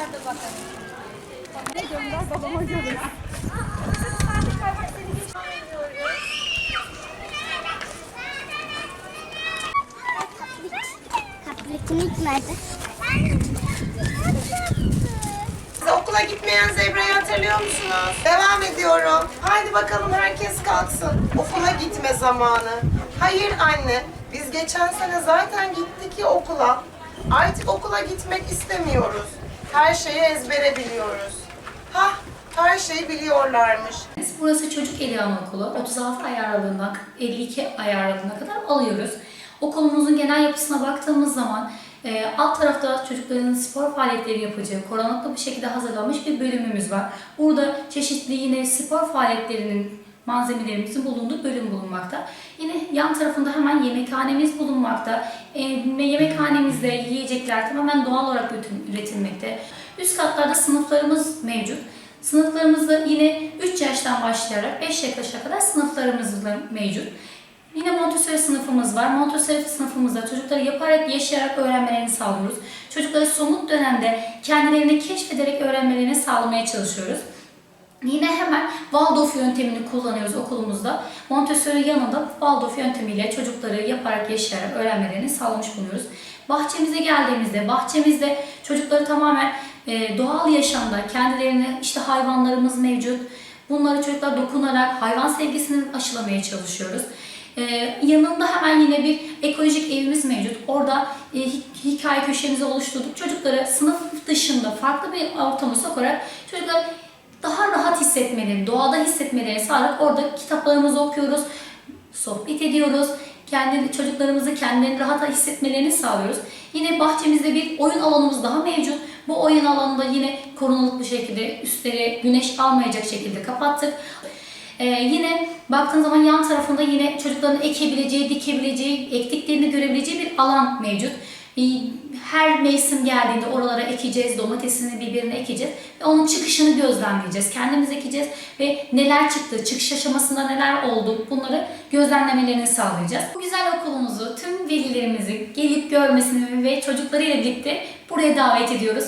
sen de bakalım. Ne gönder babama gönder. Kapliklik? Okula gitmeyen zebrayı hatırlıyor musunuz? Devam ediyorum. Haydi bakalım herkes kalksın. Okula gitme zamanı. Hayır anne, biz geçen sene zaten gittik ya okula. Artık okula gitmek istemiyoruz. Her şeyi ezbere biliyoruz. Hah, her şeyi biliyorlarmış. Burası çocuk eli anaokulu. 36 ay aralığından 52 ay aralığına kadar alıyoruz. Okulumuzun genel yapısına baktığımız zaman e, alt tarafta çocukların spor faaliyetleri yapacağı korunaklı bir şekilde hazırlanmış bir bölümümüz var. Burada çeşitli yine spor faaliyetlerinin malzemelerimizin bulunduğu bölüm bulunmakta. Yine yan tarafında hemen yemekhanemiz bulunmakta. E, yemekhanemizde yiyecekler tamamen doğal olarak üretilmekte. Üst katlarda sınıflarımız mevcut. Sınıflarımızda yine 3 yaştan başlayarak 5 yaşa kadar sınıflarımız da mevcut. Yine Montessori sınıfımız var. Montessori sınıfımızda çocukları yaparak, yaşayarak öğrenmelerini sağlıyoruz. Çocukları somut dönemde kendilerini keşfederek öğrenmelerini sağlamaya çalışıyoruz. Yine hemen Waldorf yöntemini kullanıyoruz okulumuzda. Montessori yanında Waldorf yöntemiyle çocukları yaparak, yaşayarak öğrenmelerini sağlamış bulunuyoruz. Bahçemize geldiğimizde, bahçemizde çocukları tamamen e, doğal yaşamda kendilerini, işte hayvanlarımız mevcut. Bunları çocuklar dokunarak hayvan sevgisini aşılamaya çalışıyoruz. Ee, yanında hemen yine bir ekolojik evimiz mevcut. Orada e, hi- hikaye köşemizi oluşturduk. Çocukları sınıf dışında farklı bir ortama sokarak çocuklar hissetmeleri, doğada hissetmeleri sağlayarak orada kitaplarımızı okuyoruz, sohbet ediyoruz. Kendi çocuklarımızı kendilerini rahat hissetmelerini sağlıyoruz. Yine bahçemizde bir oyun alanımız daha mevcut. Bu oyun alanında yine korunalık bir şekilde üstleri güneş almayacak şekilde kapattık. Ee, yine baktığın zaman yan tarafında yine çocukların ekebileceği, dikebileceği, ektiklerini görebileceği bir alan mevcut. Her mevsim geldiğinde oralara ekeceğiz, domatesini, biberini ekeceğiz ve onun çıkışını gözlemleyeceğiz. Kendimiz ekeceğiz ve neler çıktı, çıkış aşamasında neler oldu bunları gözlemlemelerini sağlayacağız. Bu güzel okulumuzu tüm velilerimizi gelip görmesini ve çocuklarıyla birlikte buraya davet ediyoruz.